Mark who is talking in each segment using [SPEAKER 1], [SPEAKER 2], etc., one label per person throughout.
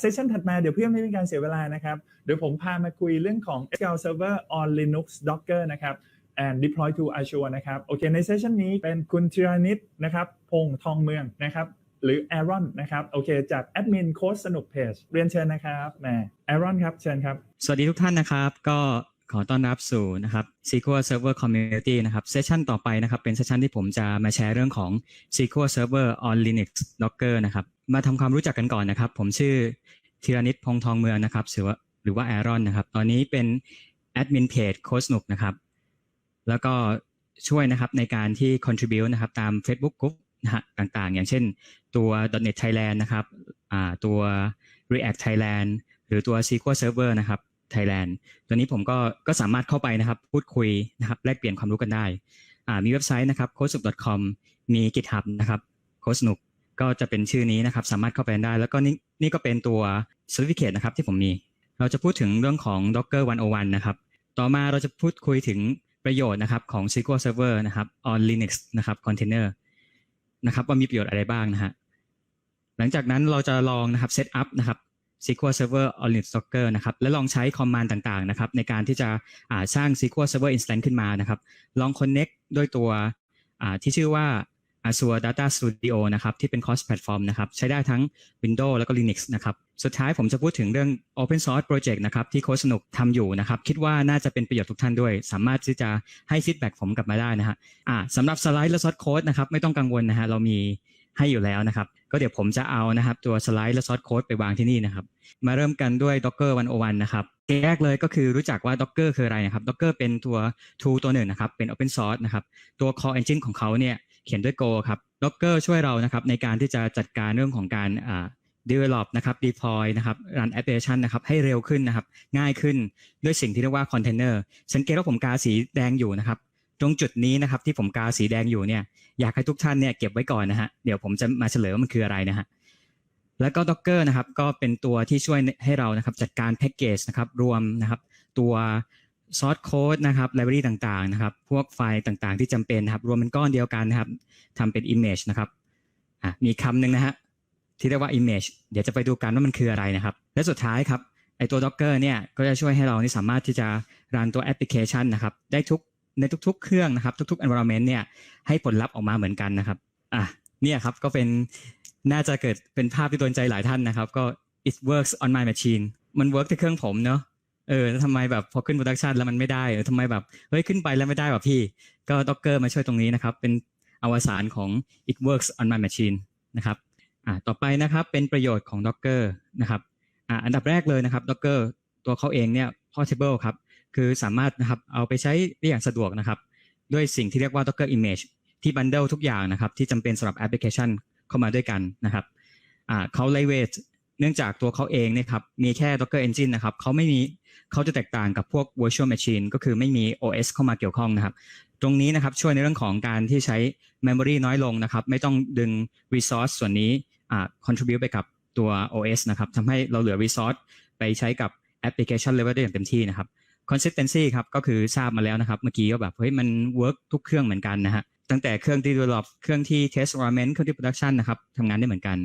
[SPEAKER 1] เซสชันถัดมาเดี๋ยวเพื่อไม่เป็นการเสียเวลานะครับ เดี๋ยวผมพามาคุยเรื่องของ SQL Server on Linux Docker นะครับ and deploy to Azure นะครับ โอเค ในเซสชันนี้เป็นคุณธีรนิตนะครับ พงษ์ทองเมืองนะครับ หรือ Aaron นะครับ โอเค จากแอดมินโค้ดสนุกเพจ เรียนเชิญนะครับแหม Aaron ครับ เชิญครับ
[SPEAKER 2] สวัสดีทุกท่านนะครับ ก็ ขอต้อนรับสู่นะครับ SQL Server Community นะครับเซสชันต่อไปนะครับ เป็นเซสชันที่ผมจะมาแชร์เรื่องของ SQL Server on Linux Docker นะครับ มาทำความรู้จักกันก่อนนะครับ ผมชื่อธีรนิตพงทองเมืองนะครับหรือว่าหรือว่า Aaron นะครับ ตอนนี้เป็นแอดมินเพจโค้ชนุกนะครับ แล้วก็ช่วยนะครับในการที่ contribute นะครับตาม Facebook Group นะฮะต่างๆ อย่างเช่นตัว .NET Thailand นะครับตัว React Thailand หรือตัว SQL Server นะครับ Thailand ตัวนี้ผมก็ก็สามารถเข้าไปนะครับพูดคุยนะครับแลกเปลี่ยนความรู้กันได้อ่ามีเว็บไซต์นะครับ c o d e s n o o k c o m มี GitHub นะครับ c o d e s n o o k ก็จะเป็นชื่อนี้นะครับ สามารถเข้าไปได้ แล้วก็นี่นี่ก็เป็นตัว Certificate นะครับที่ผมมี เราจะพูดถึงเรื่องของ Docker 101 นะครับ ต่อมาเราจะพูดคุยถึงประโยชน์นะครับของ SQL Server นะครับ on Linux นะครับ Container นะครับว่ามีประโยชน์อะไรบ้างนะฮะหลังจากนั้นเราจะลองนะครับ set up นะครับ SQL Server on Linux Docker นะครับและลองใช้คอมมานด์ต่างๆนะครับในการที่จะอ่าสร้าง SQL Server Instance ขึ้นมานะครับลอง connect ด้วยตัวที่ชื่อว่า Azure Data Studio นะครับที่เป็น cross platform นะครับใช้ได้ทั้ง Windows แล้วก็ Linux นะครับสุดท้ายผมจะพูดถึงเรื่อง Open Source Project นะครับที่โค้ชสนุกทำอยู่นะครับคิดว่าน่าจะเป็นประโยชน์ทุกท่านด้วย สามารถที่จะให้ feedback ผมกลับมาได้นะฮะสำหรับสไลด์และซอสโค้ดนะครับไม่ต้องกังวลนะฮะเรามี ให้อยู่แล้วนะครับ ก็เดี๋ยวผมจะเอานะครับ ตัวสไลด์และซอสโค้ดไปวางที่นี่นะครับ มาเริ่มกันด้วย Docker 101 นะครับแรกเลยก็คือรู้จักว่า Docker คืออะไรนะครับ Docker เป็นตัว tool ตัวหนึ่งนะครับ เป็น Open Source นะครับ ตัว Core Engine ของเขาเนี่ยเขียนด้วย Go ครับ Docker ช่วยเรานะครับในการที่จะจัดการเรื่องของการอ่า develop นะครับ deploy นะครับ run application นะครับ ให้เร็วขึ้นนะครับ ง่ายขึ้นด้วยสิ่งที่เรียกว่า container สังเกตว่าผมกาสีแดงอยู่นะครับ ตรงจุดนี้นะครับที่ผมกาสีแดงอยู่เนี่ยอยากให้ทุกท่านเนี่ยเก็บไว้ก่อนนะฮะเดี๋ยวผมจะมาเฉลยว่ามันคืออะไรนะฮะแล้วก็ Docker นะครับก็เป็นตัวที่ช่วยให้เรานะครับจัดการแพ็กเกจนะครับรวมนะครับตัวซอสโค้ดนะครับไลบรารีต่างๆนะครับพวกไฟล์ต่างๆ ที่จำเป็นนะครับรวมเป็นก้อนเดียวกันนะครับทำเป็น image นะครับอะมีคำหนึ่งนะฮะที่เรียกว่า image เดี๋ยวจะไปดูกันว่ามันคืออะไรนะครับ และสุดท้ายครับไอตัว Docker เนี่ยก็จะช่วยให้เรานี่สามารถที่จะรันตัวแอปพลิเคชันนะครับได้ทุก ในทุกๆ เครื่องนะครับ ทุกๆ environment เนี่ยให้ผลลัพธ์ออกมาเหมือนกันนะครับอะเนี่ยครับก็เป็นน่าจะเกิดเป็นภาพที่โดนใจหลายท่านนะครับ ก็ it works on my machine มัน work ที่เครื่องผมเนอะเออแล้วทำไมแบบพอขึ้น production แล้วมันไม่ได้เออทำไมแบบเฮ้ยขึ้นไปแล้วไม่ได้แบบพี่ ก็ docker มาช่วยตรงนี้นะครับ เป็นอวสานของ it works on my machine นะครับอ่าต่อไปนะครับเป็นประโยชน์ของ docker นะครับอ่าอันดับแรกเลยนะครับ docker ตัวเขาเองเนี่ย portable ครับ คือสามารถนะครับเอาไปใช้ได้อย่างสะดวกนะครับ ด้วยสิ่งที่เรียกว่า docker image ที่ bundle ทุกอย่างนะครับ ที่จำเป็นสำหรับแอปพลิเคชันเข้ามาด้วยกันนะครับเขา lightweight เนื่องจากตัวเขาเองเนี่ยครับมีแค่ Docker Engine นะครับเขาไม่มีเขาจะแตกต่างกับพวก virtual machine ก็คือไม่มี OS เข้ามาเกี่ยวข้องนะครับ ตรงนี้นะครับช่วยในเรื่องของการที่ใช้ memory น้อยลงนะครับ ไม่ต้องดึง resource ส่วนนี้ contribute ไปกับตัว OS นะครับทำให้เราเหลือ resource ไปใช้กับ application level ได้อย่างเต็มที่นะครับ consistency ครับก็คือทราบมาแล้วนะครับ เมื่อกี้ก็แบบเฮ้ยมัน work ทุกเครื่องเหมือนกันนะฮะตั้งแต่เครื่องที่ develop เครื่องที่ test environment เครื่องที่ production นะครับทำงานได้เหมือนกัน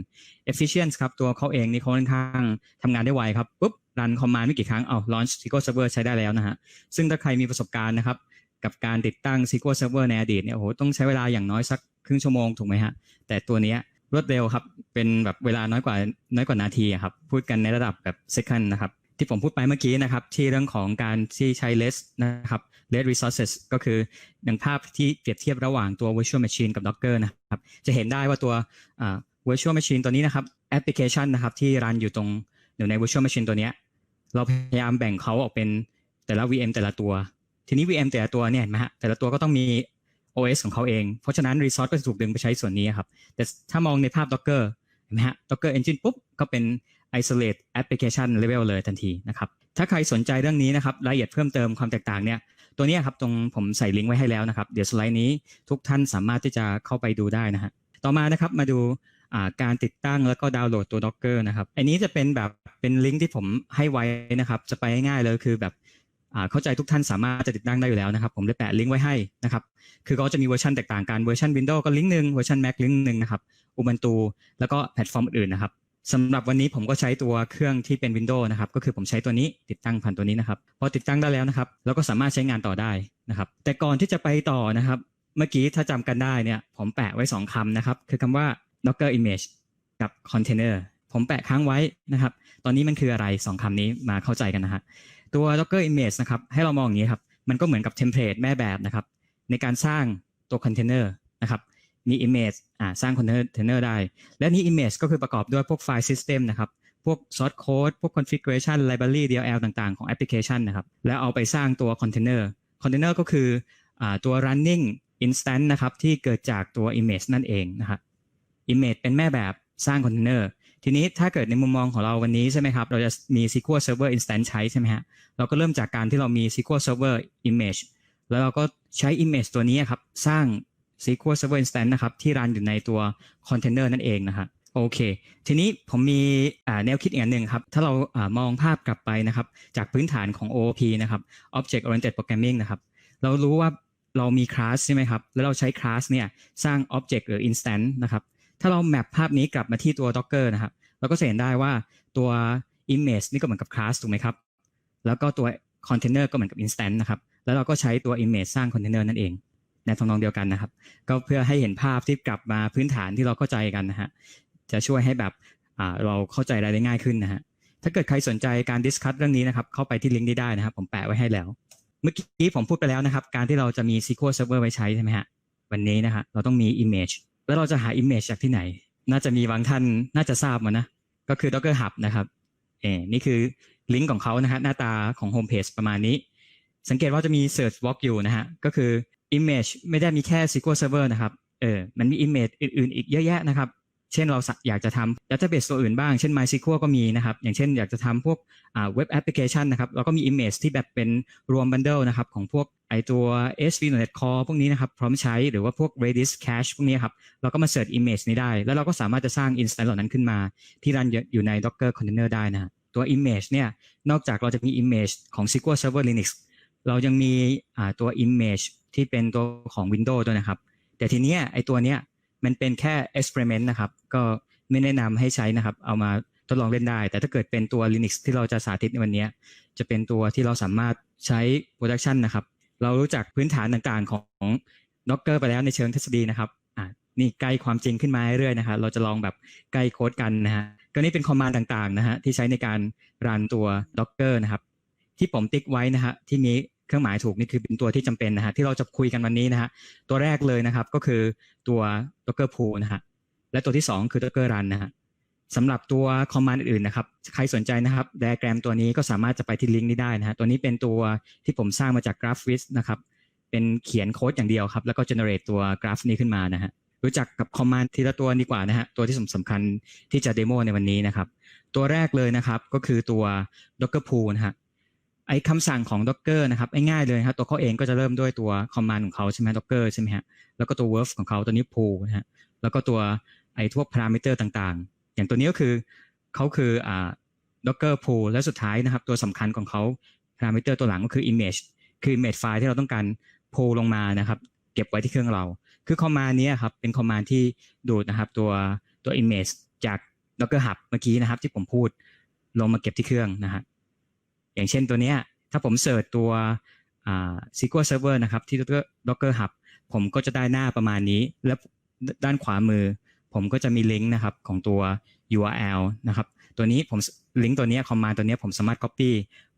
[SPEAKER 2] efficient ครับตัวเขาเองนี่เขาค่อนข้างทำงานได้ไวครับปุ๊บรัน command ไม่กี่ครั้งเอา launch SQL Server ใช้ได้แล้วนะฮะซึ่งถ้าใครมีประสบการณ์นะครับกับการติดตั้ง SQL Server ในอดีตเนี่ยโอ้โหต้องใช้เวลาอย่างน้อยสักครึ่งชั่วโมงถูกไหมฮะแต่ตัวนี้รวดเร็วครับเป็นแบบเวลาน้อยกว่าน้อยกว่านาทีครับพูดกันในระดับแบบ second นะครับ ที่ผมพูดไปเมื่อกี้นะครับ ที่เรื่องของการที่ใช้ less นะครับ less resources ก็คืออย่างภาพที่เปรียบเทียบระหว่างตัว virtual machine กับ docker นะครับ จะเห็นได้ว่าตัว virtual machine ตัวนี้นะครับแอปพลิเคชันนะครับที่รันอยู่ตรงอยู่ใน virtual machine ตัวเนี้ยเราพยายามแบ่งเขาออกเป็นแต่ละ VM แต่ละตัว ทีนี้ VM แต่ละตัวเนี่ยเห็นไหมฮะแต่ละตัวก็ต้องมี OS ของเขาเอง เพราะฉะนั้น resource ก็จะถูกดึงไปใช้ส่วนนี้ครับ แต่ถ้ามองในภาพ docker เห็นไหมฮะ docker engine ปุ๊บ ก็เป็น isolate application level เลยทันทีนะครับ ถ้าใครสนใจเรื่องนี้นะครับ รายละเอียดเพิ่มเติมความแตกต่างเนี่ย ตัวนี้ครับตรงผมใส่ลิงก์ไว้ให้แล้วนะครับ เดี๋ยวสไลด์นี้ทุกท่านสามารถที่จะเข้าไปดูได้นะฮะ ต่อมานะครับมาดูการติดตั้งแล้วก็ดาวน์โหลดตัว Docker นะครับ อันนี้จะเป็นแบบเป็นลิงก์ที่ผมให้ไว้นะครับ จะไปง่ายเลยคือแบบเข้าใจทุกท่านสามารถจะติดตั้งได้อยู่แล้วนะครับ ผมได้แปะลิงก์ไว้ให้นะครับ คือเขาจะมีเวอร์ชันแตกต่างกัน เวอร์ชัน Windows ก็ลิงก์หนึ่งเวอร์ชัน Mac ลิงก์หนึ่งนะครับ Ubuntu แล้วก็แพลตฟอร์มอื่นนะครับ สำหรับวันนี้ผมก็ใช้ตัวเครื่องที่เป็น Windows นะครับ ก็คือผมใช้ตัวนี้ติดตั้งผ่านตัวนี้นะครับ พอติดตั้งได้แล้วนะครับ เราก็สามารถใช้งานต่อได้นะครับ แต่ก่อนที่จะไปต่อนะครับ เมื่อกี้ถ้าจำกันได้เนี่ย ผมแปะไว้ 2คำนะครับ คือคำว่า docker image กับ container ผมแปะค้างไว้นะครับ ตอนนี้มันคืออะไร 2คำนี้มาเข้าใจกันนะฮะ ตัว docker image นะครับ ให้เรามองอย่างนี้ครับ มันก็เหมือนกับเทมเพลตแม่แบบนะครับ ในการสร้างตัว container นะครับ มี image อ่าสร้าง container ได้ และนี้ image ก็คือประกอบด้วยพวกไฟล์ system นะครับ พวก source code พวก configuration library DLL ต่างๆ ของแอปพลิเคชันนะครับ แล้วเอาไปสร้างตัว container container ก็คืออ่าตัว running instance นะครับ ที่เกิดจากตัว image นั่นเองนะครับ image เป็นแม่แบบสร้าง container ทีนี้ถ้าเกิดในมุมมองของเราวันนี้ใช่ไหมครับ เราจะมี SQL Server instance ใช้ใช่ไหมฮะเราก็เริ่มจากการที่เรามี SQL Server image แล้วเราก็ใช้ image ตัวนี้ครับ สร้าง SQL Server instance นะครับ ที่รันอยู่ในตัว container นั่นเองนะฮะโอเค ทีนี้ผมมีแนวคิดอีกอันหนึ่งครับ ถ้าเรามองภาพกลับไปนะครับ จากพื้นฐานของ OOP นะครับ Object Oriented Programming นะครับ เรารู้ว่าเรามีคลาสใช่ไหมครับ แล้วเราใช้คลาสเนี่ยสร้าง Object หรือ Instance นะครับ ถ้าเราแมปภาพนี้กลับมาที่ตัว Docker นะครับ เราก็จะเห็นได้ว่าตัว image นี่ก็เหมือนกับ class ถูกไหมครับ แล้วก็ตัว container ก็เหมือนกับ instance นะครับ แล้วเราก็ใช้ตัว image สร้าง container นั่นเอง ในทำนองเดียวกันนะครับ ก็เพื่อให้เห็นภาพที่กลับมาพื้นฐานที่เราเข้าใจกันนะฮะจะช่วยให้แบบเราเข้าใจอะไรได้ง่ายขึ้นนะฮะถ้าเกิดใครสนใจการดิสคัทเรื่องนี้นะครับ เข้าไปที่ลิงก์นี้ได้นะครับ ผมแปะไว้ให้แล้ว เมื่อกี้ผมพูดไปแล้วนะครับ การที่เราจะมี SQL Server ไว้ใช้ใช่ไหมฮะวันนี้นะฮะเราต้องมี image แล้วเราจะหา image จากที่ไหน น่าจะมีบางท่านน่าจะทราบมานะก็คือ Docker Hub นะครับเออนี่คือลิงก์ของเขานะฮะหน้าตาของโฮมเพจประมาณนี้ สังเกตว่าจะมี Search Box อยู่นะฮะก็คือ Image ไม่ได้มีแค่ SQL Server นะครับ เออ มันมี Image อื่นๆ อีกเยอะแยะนะครับ เช่นเราอยากจะทำ Database ตัวอื่นบ้าง เช่น MySQL ก็มีนะครับ อย่างเช่นอยากจะทำพวกอ่า Web Application นะครับเราก็มี Image ที่แบบเป็นรวม Bundle นะครับของพวกไอตัว SV.NET Core พวกนี้นะครับ พร้อมใช้หรือว่าพวก Redis Cache พวกนี้ครับ เราก็มา Search Image นี้ได้ แล้วเราก็สามารถจะสร้าง Instance เหล่านั้นขึ้นมา ที่รันอยู่ใน Docker Container ได้นะฮะตัว Image เนี่ย นอกจากเราจะมี Image ของ SQL Server Linux เรายังมีตัว Image ที่เป็นตัวของ Windows ด้วยนะครับ แต่ทีเนี้ยไอตัวเนี้ยมันเป็นแค่ experiment นะครับ ก็ไม่แนะนำให้ใช้นะครับ เอามาทดลองเล่นได้ แต่ถ้าเกิดเป็นตัว Linux ที่เราจะสาธิตในวันนี้จะเป็นตัวที่เราสามารถใช้ production นะครับ เรารู้จักพื้นฐานต่างๆของ Docker ไปแล้วในเชิงทฤษฎีนะครับอ่านี่ใกล้ความจริงขึ้นมาเรื่อยๆนะครับเราจะลองแบบใกล้โค้ดกันนะฮะก็นี่เป็นคอมมานด์ต่างๆนะฮะที่ใช้ในการรันตัว Docker นะครับ ที่ผมติ๊กไว้นะฮะที่มี เครื่องหมายถูกนี่คือเป็นตัวที่จำเป็นนะฮะที่เราจะคุยกันวันนี้นะฮะตัวแรกเลยนะครับก็คือตัว Docker Pool นะฮะและตัวที่ 2 คือ Docker Run นะฮะสำหรับตัวคอมมานด์อื่นๆนะครับใครสนใจนะครับไดอะแกรมตัวนี้ก็สามารถจะไปที่ลิงก์นี้ได้นะฮะตัวนี้เป็นตัวที่ผมสร้างมาจาก GraphViz นะครับเป็นเขียนโค้ดอย่างเดียวครับ แล้วก็ generate ตัวกราฟนี้ขึ้นมานะฮะรู้จักกับคอมมานด์ทีละตัวดีกว่านะฮะตัวที่สำคัญที่จะเดโมในวันนี้นะครับ ตัวแรกเลยนะครับก็คือตัว Docker Pool นะฮะ ไอ้คำสั่งของ Docker นะครับง่ายๆเลยครับตัวเขาเองก็จะเริ่มด้วยตัวคอมมานด์ของเขาใช่ไหม Docker ใช่ไหมฮะแล้วก็ตัว verb ของเขาตัวนี้ pool นะฮะแล้วก็ตัวไอ้พวก parameter ต่างๆ อย่างตัวนี้ก็คือเขาคืออ่า Docker Pool และสุดท้ายนะครับ ตัวสำคัญของเขา parameter ตัวหลังก็คือ image คือ image file ที่เราต้องการ pull ลงมานะครับ เก็บไว้ที่เครื่องเรา คือคอมมานด์นี้ครับเป็นคอมมานด์ที่ดูดนะครับตัวตัว image จาก Docker Hub เมื่อกี้นะครับที่ผมพูดลงมาเก็บที่เครื่องนะฮะ อย่างเช่นตัวเนี้ยถ้าผมเสิร์ชตัว SQL Server นะครับที่ Docker Hub ผมก็จะได้หน้าประมาณนี้ แล้วด้านขวามือ ผมก็จะมีลิงก์นะครับของตัว URL นะครับ ตัวนี้ผมลิงก์ตัวนี้คอมมานด์ตัวนี้ผมสามารถ Copy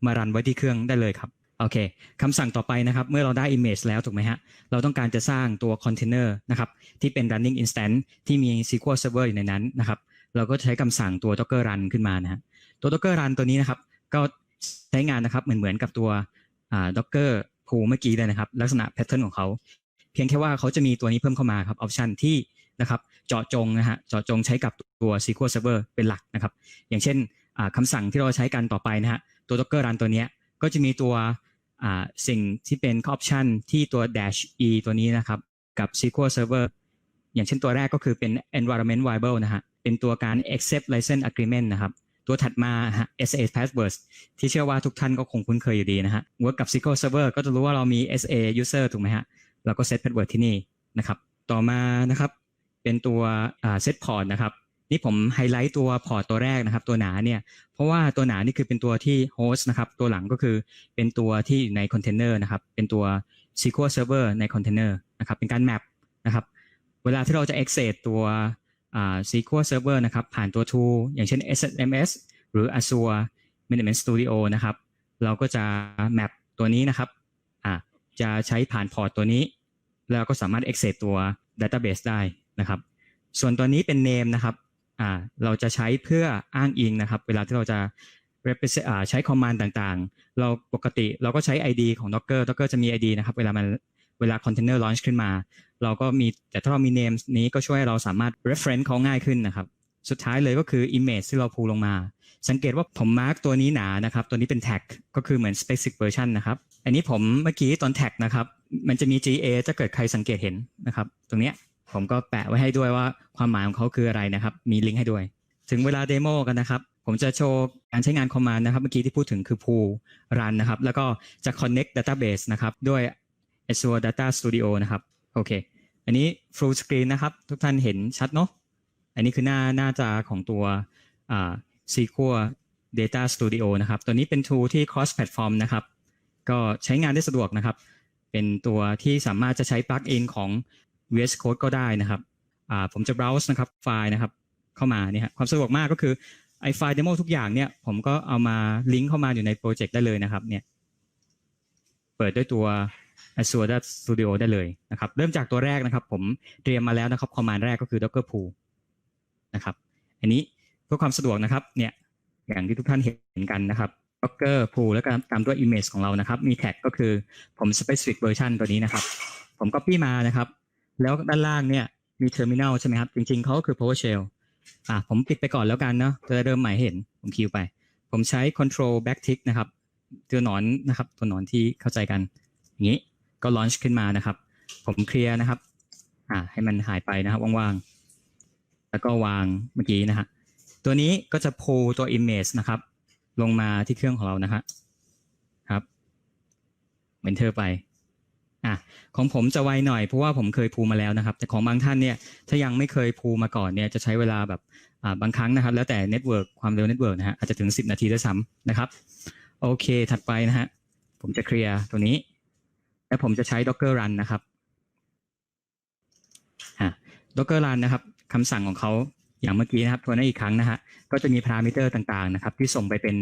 [SPEAKER 2] มารันไว้ที่เครื่องได้เลยครับโอเคคำสั่งต่อไปนะครับเมื่อเราได้ image แล้วถูกไหมฮะเราต้องการจะสร้างตัว container นะครับที่เป็น running instance ที่มี SQL Server อยู่ในนั้นนะครับ เราก็ใช้คำสั่งตัว docker run ขึ้นมานะฮะตัว docker run ตัวนี้นะครับก็ ใช้งานนะครับเหมือนเหมือนกับตัวอ่า docker pool เมื่อกี้เลยนะครับ ลักษณะ pattern ของเขาเพียงแค่ว่าเขาจะมีตัวนี้เพิ่มเข้ามาครับ option ที่นะครับเจาะจงนะฮะเจาะจงใช้กับตัว SQL Server เป็นหลักนะครับ อย่างเช่นอ่าคำสั่งที่เราใช้กันต่อไปนะฮะตัว docker run ตัวนี้ก็จะมีตัวสิ่งที่เป็น option ที่ตัว dash e ตัวนี้นะครับ กับ SQL Server อย่างเช่นตัวแรกก็คือเป็น environment variable นะฮะเป็นตัวการ accept license agreement นะครับ ตัวถัดมาฮะ SA passwords ที่เชื่อว่าทุกท่านก็คงคุ้นเคยอยู่ดีนะฮะ work กับ SQL Server ก็จะรู้ว่าเรามี SA user ถูกไหมฮะ เราก็ set password ที่นี่นะครับ ต่อมานะครับ เป็นตัว set port นะครับ นี่ผมไฮไลท์ตัวพอร์ตตัวแรกนะครับ ตัวหนาเนี่ย เพราะว่าตัวหนานี่คือเป็นตัวที่โฮสต์นะครับ ตัวหลังก็คือเป็นตัวที่อยู่ในคอนเทนเนอร์นะครับ เป็นตัว SQL Server ในคอนเทนเนอร์นะครับ เป็นการแมปนะครับ เวลาที่เราจะ access ตัว SQL Server นะครับ ผ่านตัว tool อย่างเช่น SMS หรือ Azure Management Studio นะครับ เราก็จะแมปตัวนี้นะครับ จะใช้ผ่านพอร์ตตัวนี้ แล้วก็สามารถ access ตัว database ได้นะครับ ส่วนตัวนี้เป็น name นะครับ เราจะใช้เพื่ออ้างอิงนะครับ เวลาที่เราจะ represent ใช้ command ต่างๆ เราปกติเราก็ใช้ ID ของ Docker Docker จะมี ID นะครับ เวลามัน เวลา container launch ขึ้นมา เราก็มีแต่ถ้าเรามี name นี้ก็ช่วยเราสามารถ reference เขาง่ายขึ้นนะครับ สุดท้ายเลยก็คือ image ที่เราพูลงมา สังเกตว่าผมมาร์กตัวนี้หนานะครับ ตัวนี้เป็น tag ก็คือเหมือน specific version นะครับ อันนี้ผมเมื่อกี้ตอน tag นะครับ มันจะมี GA ถ้าเกิดใครสังเกตเห็นนะครับ ตรงเนี้ยผมก็แปะไว้ให้ด้วยว่าความหมายของเขาคืออะไรนะครับ มีลิงก์ให้ด้วย ถึงเวลาเดโมกันนะครับ ผมจะโชว์การใช้งานคอมมานด์นะครับ เมื่อกี้ที่พูดถึงคือ pool run นะครับ แล้วก็จะ connect database นะครับ ด้วย Azure Data Studio นะครับ โอเค อันนี้ full screen นะครับ ทุกท่านเห็นชัดเนาะ อันนี้คือหน้าหน้าจาของตัวอ่า SQL Data Studio นะครับ ตัวนี้เป็น tool ที่ cross platform นะครับ ก็ใช้งานได้สะดวกนะครับ เป็นตัวที่สามารถจะใช้ plug in ของ VS Code ก็ได้นะครับ ผมจะ browse นะครับไฟล์นะครับ เข้ามาเนี่ยฮะความสะดวกมากก็คือไอไฟล์เดโมทุกอย่างเนี่ยผมก็เอามาลิงก์เข้ามาอยู่ในโปรเจกต์ได้เลยนะครับเนี่ย เปิดด้วยตัว Azure Data Studio ได้เลยนะครับ เริ่มจากตัวแรกนะครับ ผมเตรียมมาแล้วนะครับคอมมานด์แรกก็คือ docker pool นะครับ อันนี้เพื่อความสะดวกนะครับ เนี่ย อย่างที่ทุกท่านเห็นกันนะครับ docker pool แล้วก็ตามด้วย image ของเรานะครับ มี tag ก็คือผม specific version ตัวนี้นะครับ ผม copy มานะครับ แล้วด้านล่างเนี่ยมี terminal ใช่ไหมครับ จริงๆเขาก็คือ PowerShell อะผมปิดไปก่อนแล้วกันเนาะจะเริ่มใหม่เห็นผมคิวไป ผมใช้ control backtick นะครับ ตัวหนอนนะครับ ตัวหนอนที่เข้าใจกันอย่างนี้ ก็ launch ขึ้นมานะครับ ผมเคลียร์นะครับ อ่า ให้มันหายไปนะครับว่างๆ แล้วก็วางเมื่อกี้นะฮะตัวนี้ก็จะ pull ตัว image นะครับ ลงมาที่เครื่องของเรานะฮะครับ enter ไปอะของผมจะไวหน่อยเพราะว่าผมเคยพูมาแล้วนะครับ แต่ของบางท่านเนี่ยถ้ายังไม่เคยพูมาก่อนเนี่ยจะใช้เวลาแบบอ่าบางครั้งนะครับ แล้วแต่เน็ตเวิร์กความเร็วเน็ตเวิร์กนะฮะอาจจะถึง 10 นาทีด้วยซ้ำนะครับ โอเคถัดไปนะฮะผมจะเคลียร์ตัวนี้ แล้วผมจะใช้ docker run นะครับ docker run นะครับคำสั่งของเขาอย่างเมื่อกี้นะครับทวนให้อีกครั้งนะฮะก็จะมีพารามิเตอร์ต่างๆนะครับ ที่ส่งไปเป็น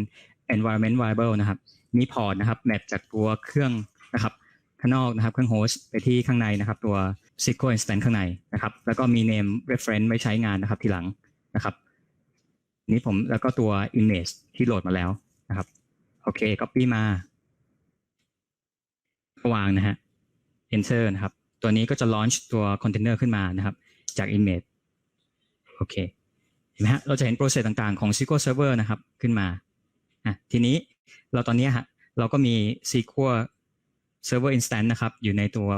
[SPEAKER 2] environment variable นะครับ มีพอร์ตนะครับแมปจากตัวเครื่องนะครับข้างนอกนะครับเครื่องโฮสต์ไปที่ข้างในนะครับ ตัว SQL instance ข้างในนะครับ แล้วก็มี name reference ไว้ใช้งานนะครับทีหลังนะครับนี่ผมแล้วก็ตัว image ที่โหลดมาแล้วนะครับ โอเค copy มา วางนะฮะ enter นะครับ ตัวนี้ก็จะ launch ตัว container ขึ้นมานะครับ จาก image โอเคเห็นไหมฮะเราจะเห็น process ต่างๆของ SQL Server นะครับขึ้นมาอะทีนี้เราตอนนี้ฮะเราก็มี SQL Server Instance นะครับ อยู่ในตัว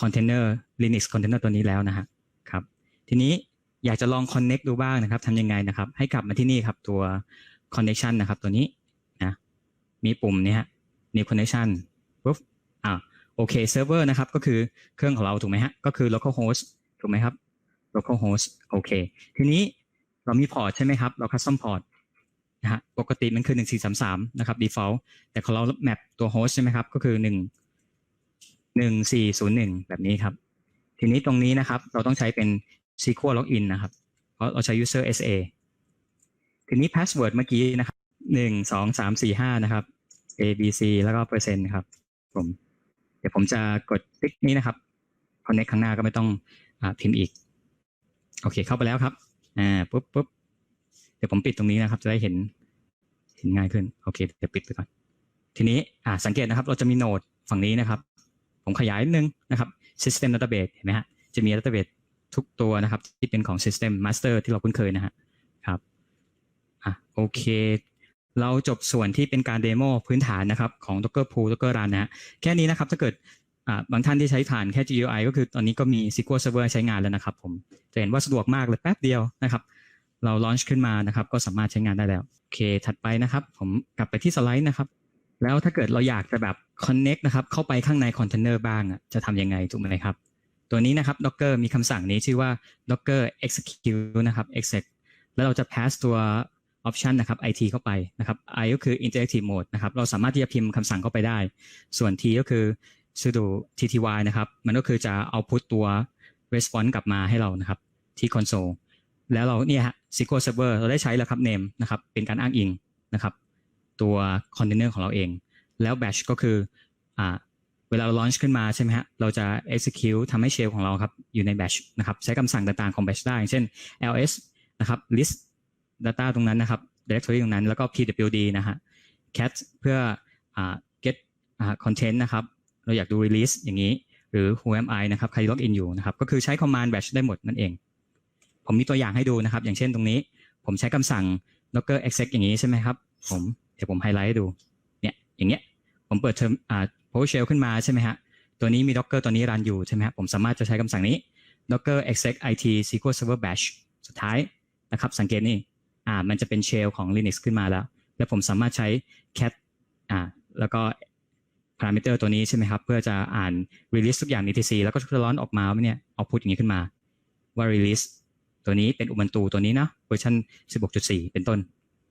[SPEAKER 2] Container Linux Container ตัวนี้แล้วนะฮะครับทีนี้อยากจะลอง Connect ดูบ้างนะครับทำยังไงนะครับ ให้กลับมาที่นี่ครับตัว Connection นะครับตัวนี้นะมีปุ่มนี้ฮะ New Connection ปุ๊บ โอ่าโอเค Server นะครับก็คือเครื่องของเราถูกไหมฮะก็คือ localhost ถูกไหมครับ localhost โอเค ทีนี้เรามีพอร์ตใช่ไหมครับ เรา custom port นะฮะปกติมันคือ 1433 นะครับ default แต่ของเรา map ตัว host ใช่ไหมครับ ก็คือ 1 1401 แบบนี้ครับ ทีนี้ตรงนี้นะครับ เราต้องใช้เป็น SQL login นะครับ เพราะเราใช้ user SA ทีนี้ password เมื่อกี้นะครับ 1 2 3 4 5 นะครับ A B C แล้วก็เปอร์เซ็นต์ครับผม เดี๋ยวผมจะกดติ๊กนี้นะครับ connect ข้างหน้าก็ไม่ต้องอพิมพ์อีก โอเคเข้าไปแล้วครับอ่าปุ๊บปุ๊บเดี๋ยวผมปิดตรงนี้นะครับ จะได้เห็นเห็นง่ายขึ้น โอเคเดี๋ยวปิดไปก่อน ทีนี้อ่าสังเกตนะครับ เราจะมีโนดฝั่งนี้นะครับ ผมขยายนิดนึงนะครับ System Database เห็นไหมฮะจะมี Database ทุกตัวนะครับ ที่เป็นของ System Master ที่เราคุ้นเคยนะฮะครับอะโอเค เราจบส่วนที่เป็นการเดโมพื้นฐานนะครับของ Docker Pool Docker Run นะแค่นี้นะครับถ้าเกิดบางท่านที่ใช้ผ่านแค่ GUI ก็คือตอนนี้ก็มี SQL Server ใช้งานแล้วนะครับผมจะเห็นว่าสะดวกมากเลยแป๊บเดียวนะครับเราลอนช์ขึ้นมานะครับก็สามารถใช้งานได้แล้วโอเค ถัดไปนะครับ ผมกลับไปที่สไลด์นะครับ แล้วถ้าเกิดเราอยากจะแบบ connect นะครับเข้าไปข้างในคอนเทนเนอร์บ้างจะทำยังไงถูกไหมครับ ตัวนี้นะครับ Docker มีคำสั่งนี้ชื่อว่า Docker execute นะครับ exec แล้วเราจะ pass ตัว option นะครับ IT เข้าไปนะครับ I ก็คือ interactive mode นะครับเราสามารถที่จะพิมพ์คำสั่งเข้าไปได้ ส่วน T ก็คือ sudo tty นะครับ มันก็คือจะ output ตัว response กลับมาให้เรานะครับ ที่ console แล้วเราเนี่ยฮะ SQL Server เราได้ใช้แล้วครับ name นะครับเป็นการอ้างอิงนะครับ ตัว container ของเราเอง แล้ว batch ก็คืออ่าเวลาเรา launch ขึ้นมาใช่ไหมฮะ เราจะ execute ทำให้ shell ของเราครับ อยู่ใน batch นะครับ ใช้คำสั่งต่างๆของ batch ได้ เช่น ls นะครับ list data ตรงนั้นนะครับ directory ตรงนั้น แล้วก็ pwd นะฮะ cat เพื่ออ่า get อ่า content นะครับ เราอยากดู release อย่างนี้ หรือ who am I นะครับ ใคร log in อยู่นะครับ ก็คือใช้ command batch ได้หมดนั่นเอง ผมมีตัวอย่างให้ดูนะครับ อย่างเช่นตรงนี้ ผมใช้คำสั่ง docker exec อย่างนี้ใช่ไหมครับ ผมเดี๋ยวผมไฮไลท์ให้ดู เนี่ย อย่างเงี้ย ผมเปิดเทอมอ่า PowerShell ขึ้นมาใช่ไหมฮะ ตัวนี้มี Docker ตัวนี้รันอยู่ใช่ไหมฮะผมสามารถจะใช้คำสั่งนี้ docker exec it SQL server bash สุดท้ายนะครับ สังเกตนี่ อ่ามันจะเป็น shell ของ Linux ขึ้นมาแล้ว แล้วผมสามารถใช้ cat อ่าแล้วก็ parameter ตัวนี้ใช่ไหมครับ เพื่อจะอ่าน release ทุกอย่างใน etc แล้วก็จะร้อนออกมาว่าเนี่ย output อย่างนี้ขึ้นมา ว่า release ตัวนี้เป็น Ubuntu ตัวนี้นะเวอร์ชัน16.4 เป็นต้น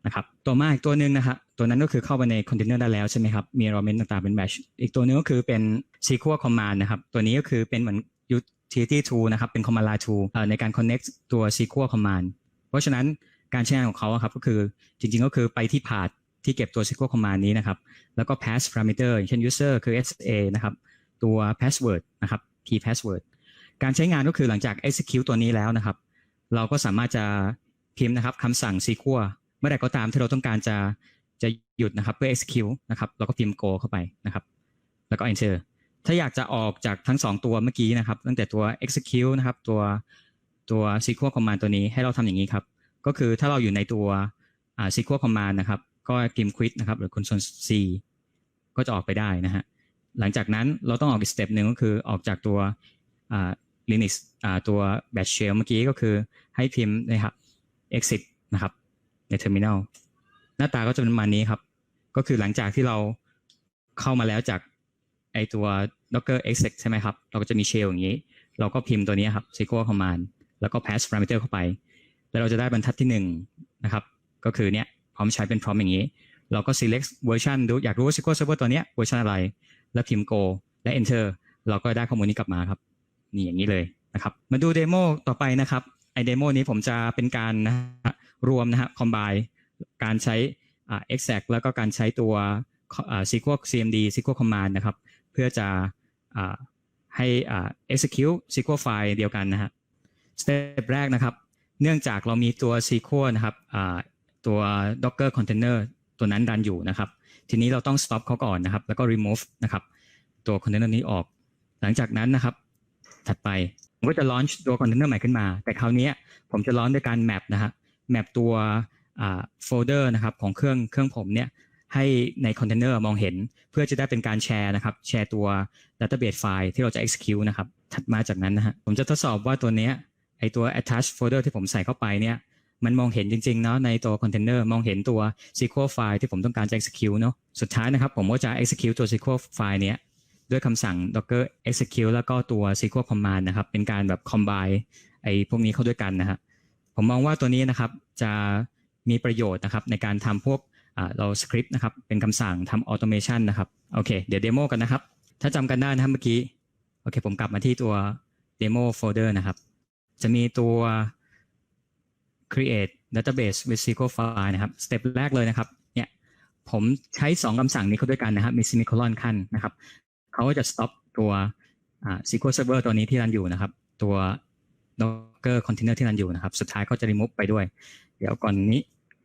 [SPEAKER 2] นะครับตัวมาอีกตัวหนึ่งนะครับตัวนั้นก็คือเข้าไปในคอนเทนเนอร์ได้แล้วใช่ไหมครับ มี environment ต่างๆเป็น batch อีกตัวหนึงก็คือเป็น SQL command นะครับตัวนี้ก็คือเป็นเหมือน utility tool นะครับเป็น command line tool ในการ connect ตัว SQL command เพราะฉะนั้น การใช้งานของเขาครับก็คือจริงๆก็คือไปที่ path ที่เก็บตัว SQL command นี้นะครับ แล้วก็ pass parameter อย่างเช่น user คือ SA นะครับ ตัว password นะครับ key password การใช้งานก็คือหลังจาก execute ตัวนี้แล้วนะครับ เราก็สามารถจะพิมพ์นะครับคำสั่ง SQL เมื่อใดก็ตามที่เราต้องการจะจะหยุดนะครับเพื่อ execute นะครับเราก็พิมพ์ go เข้าไปนะครับ แล้วก็ enter ถ้าอยากจะออกจากทั้งสองตัวเมื่อกี้นะครับ ตั้งแต่ตัว execute นะครับตัวตัว SQL command ตัวนี้ให้เราทำอย่างนี้ครับ ก็คือถ้าเราอยู่ในตัวอ่า SQL command นะครับ ก็พิมพ์ quit นะครับ หรือ console C ก็จะออกไปได้นะฮะ หลังจากนั้นเราต้องออกอีกสเต็ปหนึ่งก็คือออกจากตัวอ่า Linux ตัว Bash Shell เมื่อกี้ก็คือให้พิมพ์นะครับ exit นะครับ ใน terminal หน้าตาก็จะเป็นประมาณนี้ครับ ก็คือหลังจากที่เราเข้ามาแล้วจากไอตัว docker exec ใช่ไหมครับ เราก็จะมี shell อย่างนี้ เราก็พิมพ์ตัวนี้ครับ SQL command แล้วก็ pass parameter เข้าไป แล้วเราจะได้บรรทัดที่หนึ่งนะครับ ก็คือเนี้ยพร้อมใช้เป็น prompt อย่างนี้ เราก็ select version ดูอยากรู้ว่า SQL server ตัวเนี้ยเวอร์ชันอะไร แล้วพิมพ์ go และ enter เราก็ได้ข้อมูลนี้กลับมาครับนี่อย่างนี้เลยนะครับ มาดูเดโมต่อไปนะครับไอเดโมนี้ผมจะเป็นการนะฮะรวมนะฮะ combine การใช้อ่า exact แล้วก็การใช้ตัวอ่า SQL CMD SQL command นะครับ เพื่อจะอ่าให้อ่า execute SQL file เดียวกันนะฮะสเต็ปแรกนะครับ เนื่องจากเรามีตัว SQL นะครับตัว Docker container ตัวนั้นรันอยู่นะครับ ทีนี้เราต้อง stop เขาก่อนนะครับ แล้วก็ remove นะครับ ตัว container นี้ออก หลังจากนั้นนะครับ ถัดไป ผมก็จะ launch ตัว container ใหม่ขึ้นมา แต่คราวนี้ผมจะ launch ด้วยการ map นะฮะ map ตัวโฟลเดอร์นะครับของเครื่องเครื่องผมเนี่ยให้ในคอนเทนเนอร์มองเห็นเพื่อจะได้เป็นการแชร์นะครับ แชร์ตัว database file ที่เราจะ execute นะครับ ถัดมาจากนั้นนะฮะผมจะทดสอบว่าตัวเนี้ย ไอตัว attach folder ที่ผมใส่เข้าไปเนี่ยมันมองเห็นจริงๆเนาะในตัวคอนเทนเนอร์มองเห็นตัว SQL file ที่ผมต้องการจะ execute เนาะสุดท้ายนะครับผมก็จะ execute ตัว SQL file เนี้ยด้วยคำสั่ง docker execute แล้วก็ตัว SQL command นะครับ เป็นการแบบ combine ไอพวกนี้เข้าด้วยกันนะฮะผมมองว่าตัวนี้นะครับจะมีประโยชน์นะครับในการทำพวกเราสคริปต์นะครับเป็นคำสั่งทำออโตเมชันนะครับโอเคเดี๋ยวเดโมกันนะครับ ถ้าจำกันได้นะครับเมื่อกี้โอเคผมกลับมาที่ตัวเดโมโฟลเดอร์นะครับ จะมีตัว create database with SQL file นะครับสเต็ปแรกเลยนะครับเนี่ยผมใช้ 2คำสั่งนี้เข้าด้วยกันนะครับ มี semicolon ขั้นนะครับเขาก็จะ stop ตัว SQL server ตัวนี้ที่รันอยู่นะครับ ตัว Docker container ที่รันอยู่นะครับ สุดท้ายก็จะ remove ไปด้วย เดี๋ยวก่อนนี้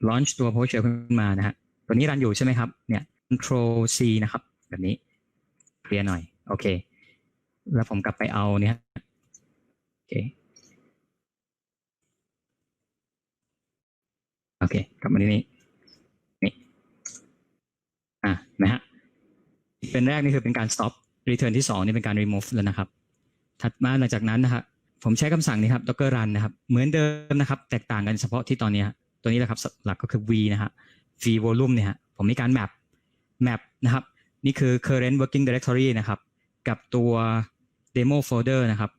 [SPEAKER 2] launch ตัว PowerShell ขึ้นมานะฮะตัวนี้รันอยู่ใช่ไหมครับเนี่ย control C นะครับ แบบนี้เคลียร์หน่อย โอเค แล้วผมกลับไปเอาเนี่ยโอเค อเคกลับมาที่นี่นี่อะนะฮะเป็นแรกนี่คือเป็นการ stop return ที่สองนี่เป็นการ remove แล้วนะครับ ถัดมาหลังจากนั้นนะครับผมใช้คำสั่งนี้ครับ docker run นะครับ เหมือนเดิมนะครับ แตกต่างกันเฉพาะที่ตอนนี้ตัวนี้แหละครับหลักก็คือ v นะฮะ v volume เนี่ยฮะผมมีการ map map นะครับ นี่คือ current working directory นะครับ กับตัว demo folder นะครับ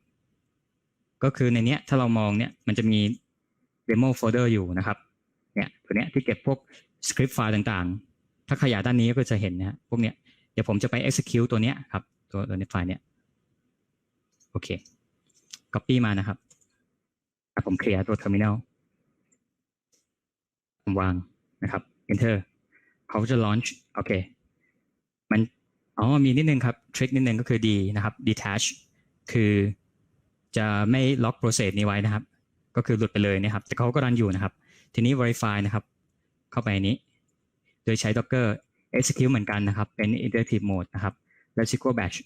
[SPEAKER 2] ก็คือในเนี้ยถ้าเรามองเนี่ยมันจะมี demo folder อยู่นะครับ เนี่ยตัวเนี้ยที่เก็บพวกสคริปต์ไฟล์ต่างๆ ถ้าขยายด้านนี้ก็จะเห็นนะฮะพวกเนี้ยเดี๋ยวผมจะไป execute ตัวเนี้ยครับตัวตัวในไฟล์เนี้ยโอเค copy มานะครับผมเคลียร์ตัว terminal ผมวางนะครับ enter เขาจะ launch โอเค มันอ๋อมีนิดนึงครับ ทริคนิดนึงก็คือดีนะครับ detach คือจะไม่ล็อก process นี้ไว้นะครับ ก็คือหลุดไปเลยนะครับ แต่เขาก็รันอยู่นะครับ ทีนี้ verify นะครับ เข้าไปนี้ โดยใช้ docker execute เหมือนกันนะครับ เป็น interactive mode นะครับ แล้ว SQL batch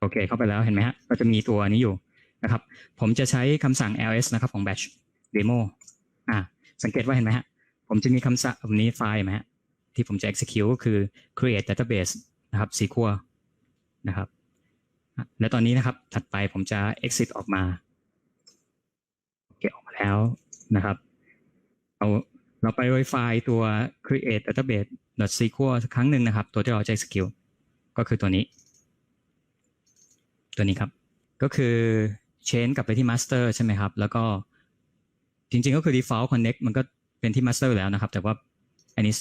[SPEAKER 2] โอเค เข้าไปแล้วเห็นไหมฮะ ก็จะมีตัวนี้อยู่นะครับ ผมจะใช้คำสั่ง ls นะครับของ batch demo อ่า สังเกตว่าเห็นไหมฮะ ผมจะมีคำสั่งแบบนี้ไฟล์ไหมฮะ ที่ผมจะ execute ก็คือ create database นะครับ SQL นะครับ และตอนนี้นะครับถัดไปผมจะ exit ออกมาโอเคออกมาแล้วนะครับเอาเราไป verify ตัว create database .sql สักครั้งหนึ่งนะครับ ตัวที่เราจะ execute ก็คือตัวนี้ ตัวนี้ครับ ก็คือ change กลับไปที่ master ใช่ไหมครับ แล้วก็จริงๆก็คือ default connect มันก็เป็นที่ master อยู่แล้วนะครับ แต่ว่าอันนี้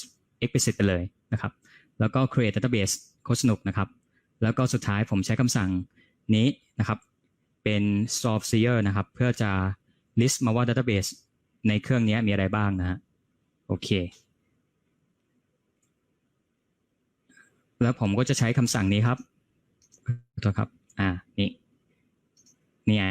[SPEAKER 2] explicit ไปเลยนะครับ แล้วก็ create database โคตรสนุกนะครับ แล้วก็สุดท้ายผมใช้คำสั่งนี้นะครับ เป็น solve seer นะครับ เพื่อจะ list มาว่า database ในเครื่องนี้มีอะไรบ้างนะฮะโอเค แล้วผมก็จะใช้คำสั่งนี้ครับขอโทษครับ อ่า นี่ นี่ไง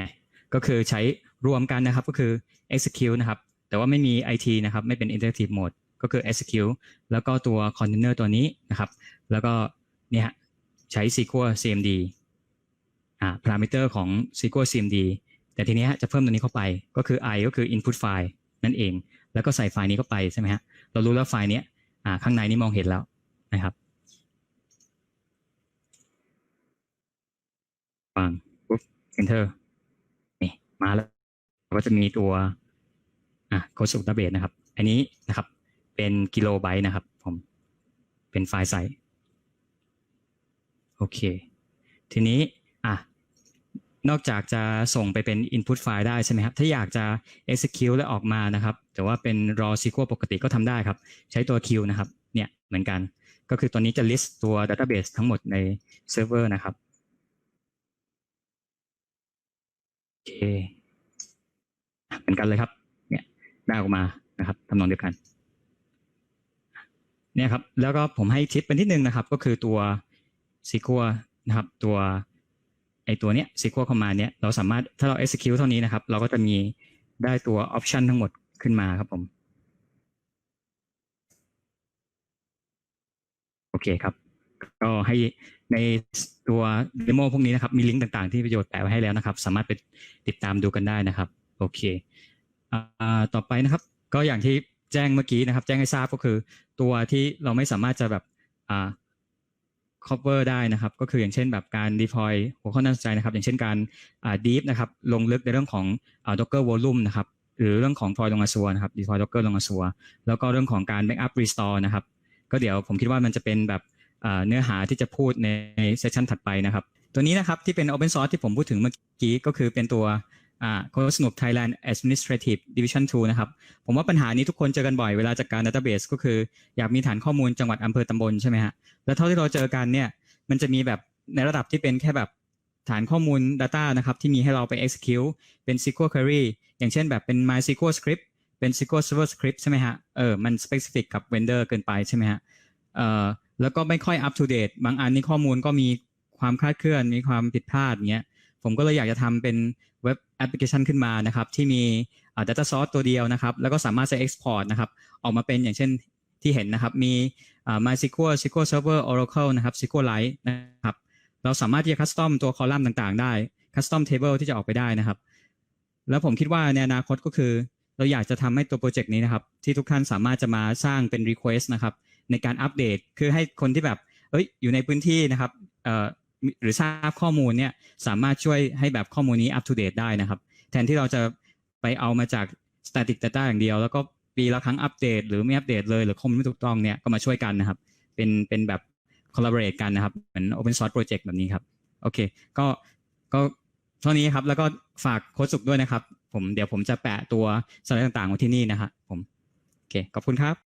[SPEAKER 2] ก็คือใช้รวมกันนะครับ ก็คือ execute นะครับ แต่ว่าไม่มี IT นะครับ ไม่เป็น interactive mode ก็คือ execute แล้วก็ตัว container ตัวนี้นะครับ แล้วก็เนี่ยใช้ SQL CMD อ่า parameter ของ SQL CMD แต่ทีนี้จะเพิ่มตัวนี้เข้าไปก็คือ i ก็คือ input file นั่นเอง แล้วก็ใส่ไฟล์นี้เข้าไปใช่ไหมฮะเรารู้แล้วไฟล์เนี้ยอ่าข้างในนี้มองเห็นแล้วนะครับวางปุ๊บ enter นี่มาแล้วก็จะมีตัวอะโคสุดาเบสนะครับ อันนี้นะครับ เป็นกิโลไบต์นะครับผมเป็นไฟล์ไซส์โอเค ทีนี้อะนอกจากจะส่งไปเป็น input ไฟล์ได้ใช่ไหมครับ ถ้าอยากจะ execute แล้วออกมานะครับ แต่ว่าเป็น raw SQL ปกติก็ทำได้ครับ ใช้ตัว Q นะครับ เนี่ยเหมือนกัน ก็คือตัวนี้จะ list ตัว database ทั้งหมดในเซิร์ฟเวอร์นะครับโอเค เหมือนกันเลยครับ เนี่ยได้ออกมานะครับทำนองเดียวกัน เนี่ยครับแล้วก็ผมให้ทิปเป็นที่หนึ่งนะครับ ก็คือตัว SQL นะครับ ตัวไอตัวเนี้ย SQL command เนี้ยเราสามารถถ้าเรา execute เท่านี้นะครับ เราก็จะมีได้ตัว option ทั้งหมดขึ้นมาครับผม โอเคครับ ก็ให้ในตัวเดโมพวกนี้นะครับ มีลิงก์ต่างๆ ที่ประโยชน์แปะไว้ให้แล้วนะครับ สามารถไปติดตามดูกันได้นะครับ โอเคอ่าต่อไปนะครับ ก็อย่างที่ แจ้งเมื่อกี้นะครับ แจ้งให้ทราบก็คือ ตัวที่เราไม่สามารถจะแบบอ่า cover ได้นะครับ ก็คืออย่างเช่นแบบการ deploy หัวข้อน่าสนใจนะครับ อย่างเช่นการอ่า deep นะครับ ลงลึกในเรื่องของอ่า docker volume นะครับ หรือเรื่องของ deploy ลง Azure นะครับ deploy docker ลง Azure แล้วก็เรื่องของการ backup restore นะครับ ก็เดี๋ยวผมคิดว่ามันจะเป็นแบบเนื้อหาที่จะพูดในเซสชันถัดไปนะครับ ตัวนี้นะครับที่เป็น Open Source ที่ผมพูดถึงเมื่อกี้ก็คือเป็นตัว อ่าโคสนุก Thailand Administrative Division 2 นะครับ ผมว่าปัญหานี้ทุกคนเจอกันบ่อยเวลาจัดการ Database ก็คืออยากมีฐานข้อมูลจังหวัดอำเภอตำบลใช่ไหมฮะ แล้วเท่าที่เราเจอกันเนี่ย มันจะมีแบบในระดับที่เป็นแค่แบบฐานข้อมูล Data นะครับ ที่มีให้เราไป execute เป็น SQL query อย่างเช่นแบบเป็น MySQL script เป็น SQL Server script ใช่ไหมฮะ เออ มัน specific กับ vendor เกินไปใช่ไหมฮะ เอ่อ แล้วก็ไม่ค่อย up to date บางอันนี่ข้อมูลก็มีความคลาดเคลื่อน มีความผิดพลาดเงี้ย ผมก็เลยอยากจะทำเป็นเว็บแอปพลิเคชันขึ้นมานะครับ ที่มีอ่า data source ตัวเดียวนะครับ แล้วก็สามารถจะ export นะครับ ออกมาเป็นอย่างเช่นที่เห็นนะครับ มี MySQL SQL Server Oracle นะครับ SQLite นะครับ เราสามารถที่จะ custom ตัวคอลัมน์ต่างๆ ได้ custom table ที่จะออกไปได้นะครับ แล้วผมคิดว่าในอนาคตก็คือ เราอยากจะทำให้ตัวโปรเจกต์นี้นะครับ ที่ทุกท่านสามารถจะมาสร้างเป็น request นะครับ ในการอัปเดตคือให้คนที่แบบเอ้ยอยู่ในพื้นที่นะครับ หรือทราบข้อมูลเนี่ยสามารถช่วยให้แบบข้อมูลนี้ up to date ได้นะครับ แทนที่เราจะไปเอามาจาก static data อย่างเดียว แล้วก็ปีละครั้งอัปเดต หรือไม่อัปเดตเลย หรือข้อมูลไม่ถูกต้องเนี่ยก็มาช่วยกันนะครับ เป็นเป็นแบบ collaborate กันนะครับ เหมือน open source project แบบนี้ครับ โอเค ก็ก็เท่านี้ครับ แล้วก็ฝากโค้ดสุกด้วยนะครับ ผมเดี๋ยวผมจะแปะตัวสไลด์ต่างๆไว้ที่นี่นะครับผม โอเค ขอบคุณครับ